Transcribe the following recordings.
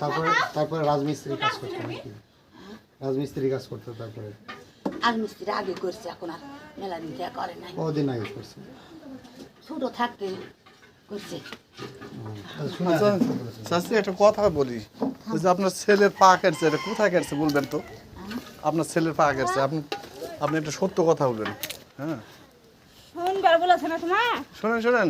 তারপরে তারপরে রাজমিস্ত্রি কাজ করতে নাকি? রাজমিস্ত্রি কাজ করতে তারপরে? আজ মিস্ত্রি আগে করছে এখন আর মেলা দিন থেকে করে নাই। কদিন আগে করছে? ছোট থাকতে করছে। আচ্ছা একটা কথা বলি। ওই যে আপনার ছেলের পা কাটছে এটা কোথায় কাটছে বলবেন তো? আপনার ছেলের পা কাটছে আপনি আপনি একটা সত্য কথা বলবেন। হ্যাঁ। শোনেন শোনেন।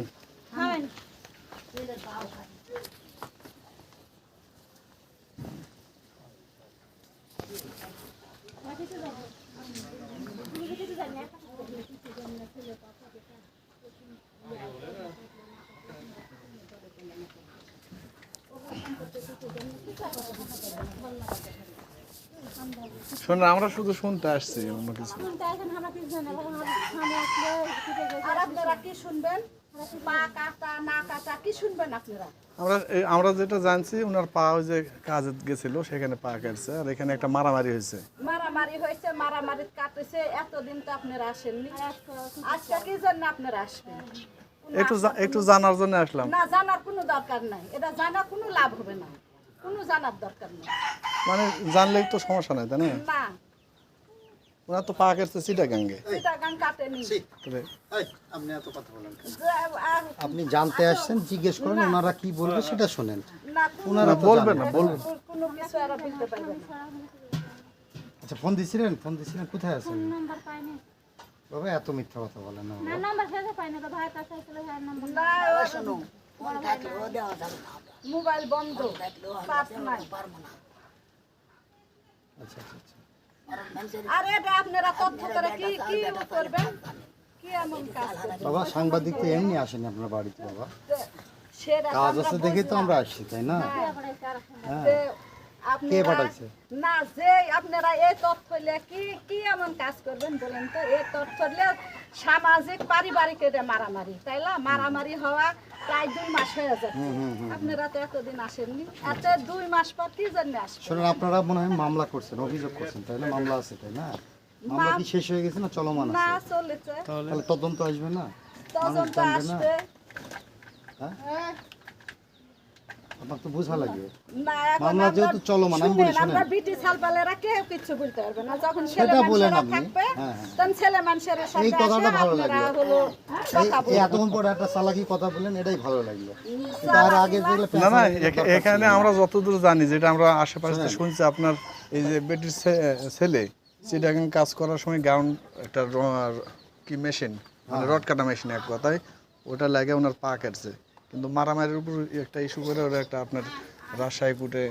শোনেন আমরা শুধু শুনতে আসছি, অন্য কিছু। আমরা আমরা যেটা জানছি ওনার পা ওই যে কাজে গেছিল, সেখানে পা কাটছে, আর এখানে একটা মারামারি হয়েছে। মারামারি হয়েছে মারামারি কাটেছে এতদিন তো আপনারা আসেননি। আজকে কি জন্য আপনারা আসবেন? একটু একটু জানার জন্য আসলাম। না জানার কোনো দরকার নাই। এটা জানা কোনো লাভ হবে না। কোনো জানার দরকার নেই। মানে জানলেই তো সমস্যা নাই তাই না? না। ওনার তো পা কাটছে সিটা গাঙ্গে সেটা গান কাটেনি এই, আপনি এত কথা বলেন কেন? যে- আর আপনি জানতে আসছেন জিজ্ঞেস করেন ওনারা কি বলবে সেটা শোনেন। না ওনারা বলবেন না বলবেন কোনো কিছু আর বলতে পারবেন না। আচ্ছা ফোন দিছিলেন ফোন দিছিলেন কোথায় আছেন? নাম্বার পাইনি। বাবা এত মিথ্যা কথা বলেন না না নাম্বার শেষে পাইনি তো ভাই কাছে ছিল ভাই নাম্বার না শোনো ফোন থাকলেও দেওয়া যাবে না মোবাইল বন্ধ। চার্জ নাই। পারব না। আচ্ছা আচ্ছা আচ্ছা। আর এটা আপনারা তথ্য করে কি কি করবেন? কি এমন কাজ বাবা সাংবাদিক তো এমনি আসেনি আপনার বাড়িতে বাবা। কাজ আমরা আছে দেখে তো আমরা আসছি তাই না? হ্যাঁ। কে পাঠাইছে? না যে আপনারা এই তথ্য কি কি এমন কাজ করবেন বলেন তো? এই তথ্য সামাজিক পারিবারিক এটা মারামারি তাই না? মারামারি হওয়া প্রায় দুই মাস হয়ে যাচ্ছে। আপনারা তো এতদিন আসেননি। আচ্ছা দুই মাস পর কি জন্য আসবেন? শোনেন আপনারা মনে হয় মামলা করছেন অভিযোগ করছেন তাই না? মামলা আছে তাই না? মামলা কি শেষ হয়ে গেছে না চলমান না চলেছে। তাহলে তদন্ত আসবে না? তদন্ত আসবে। হ্যাঁ। আপনার তো বোঝা লাগবে না এখন মামলা আমরা- যেহেতু চলমান, আমি বলি শুনেন। আমরা কেউ কিছু বলতে পারবে না যখন ছেলে সেটা বলেন মানুষেরা আপনি। থাকবে হ্যাঁ, হ্যাঁ। তখন ছেলে মানুষের সাথে এই কথাটা ভালো আপনারা লাগল। হলো এই কথা এই বলবেন এতক্ষণ পরে একটা চালাকি কথা বললেন এটাই ভালো লাগল কিন্তু আর আগে যেগুলো না না এখ- এখানে আমরা যতদূর জানি যেটা আমরা আশেপাশে শুনছি আপনার এই যে বেটির ছে- ছেলে চিটাগাং কাজ করার সময় গ্রাউন্ড একটা র- কি মেশিন মানে রড কাটা মেশিন এক কথায় ওটা লাগে ওনার পা কাটছে কিন্তু মারামারির উপর একটা ইস্যু করে ওরা একটা আপনার রাজশাহী কুটে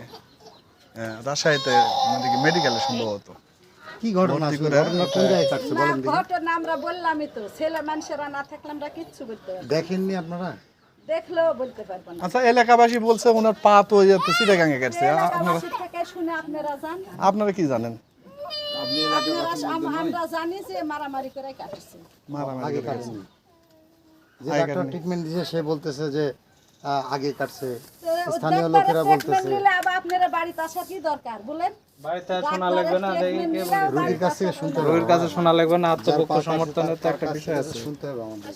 রাজশাহীতে মানে কি মেডিকেলে সম্ভবত। কি ঘটনা ঘটনা না বলেন আমরা বললামই তো ছেলে মানুষেরা না থাকলে আমরা কিচ্ছু দেখেননি আপনারা? দেখলেও বলতে পারব না। আচ্ছা এলাকাবাসী বলছে ওনার পা তো আপনারা শুনে আপনারা জান আপনারা কি জানেন? আমরা জানি যে মারামারি করে কাটছে। মারামারি কাটছে। যে ডাক্তার ট্রিটমেন্ট দিয়েছে সে বলতেছে যে আগে কাটছে। স্থানীয় লোকেরা বলতেছে আপনারা বাড়িতে আসা কি দরকার বলেন? বাড়িতে শোনা লাগবে না। রোগীর কাছ থেকে শুনতে হবে। রোগীর কাছে শোনা লাগবে না আত্মপক্ষ সমর্থনের তো একটা বিষয় আছে শুনতে হবে আমাদের।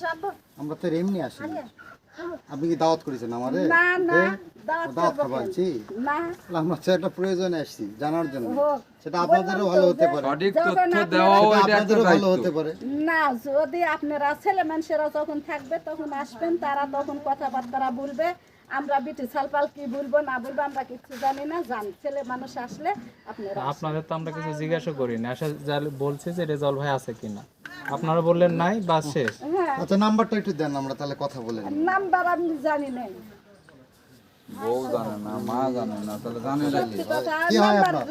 আমরা তো আর এমনি আসি আপনি কি দাওয়াত করেছেন না না দাওয়াত না। আমরা তো একটা প্রয়োজনে আসছি জানার জন্য। সেটা আপনাদেরও ভালো হতে পারে। সঠিক তথ্য আপনারা- দেওয়াও এটা একটা ভালো হতে পারে। না যদি আপনারা ছেলে মানুষেরা যখন থাকবে তখন আসবেন তারা তখন কথাবার্তা বলবে। আমরা বিটি সালপাল কি বলব না বলব আমরা কিছু জানি না। জান ছেলে মানুষ আসলে আপনারা আপনাদের তো আমরা কিছু জিজ্ঞাসা করি না। আসলে বলছি যে রেজাল্ট ভাই আছে কিনা। আপনারা বললেন নাই বা শেষ। হ্যাঁ আচ্ছা নাম্বারটা একটু দেন আমরা তাহলে কথা বলে নিই। নাম্বার আমি জানি না বউ জানে না মা জানে না তাহলে জানে না কি? হয় আপনার?